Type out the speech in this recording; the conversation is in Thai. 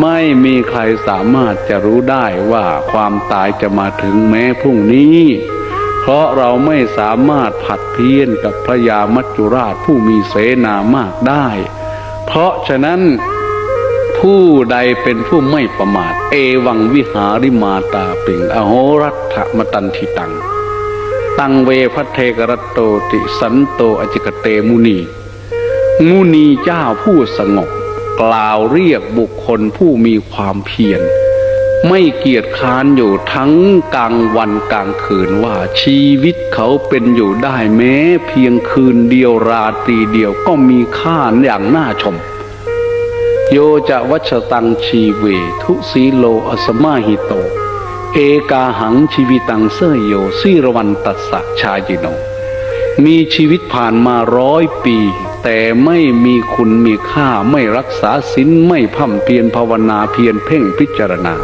ไม่มีใครสามารถจะรู้ได้ว่าความตายจะมาถึงแม้พรุ่งนี้ เพราะเราไม่สามารถผัดเพี้ยนกับพระยามัจจุราชผู้มีเสนามากได้ เพราะฉะนั้นผู้ใดเป็นผู้ไม่ประมาท เอวังวิหาริมาตาปิงอโหรัตถมตันทิตัง ตังเวพัทเทกรตโตติสันโตอจิกเตมุนี มุนีเจ้าผู้สงบ กล่าวเรียกบุคคลผู้มีความเพียรไม่เกียจค้านอยู่ทั้งกลางวันกลางคืนว่าชีวิตเขาเป็นอยู่ได้แม้ เพียงคืนเดียวราตรีเดียวก็มีค่าอย่างน่าชม โยจะวัชตังชีเว ทุสีโลอสมาหิโต เอกาหังชีวิตังเสยโยสิรวันตัสสะชาจิโน มีชีวิตผ่านมาร้อยปี แต่ไม่มีคุณมีค่าไม่รักษาศีลไม่พั่มเพียรภาวนาเพียรเพ่งพิจารณา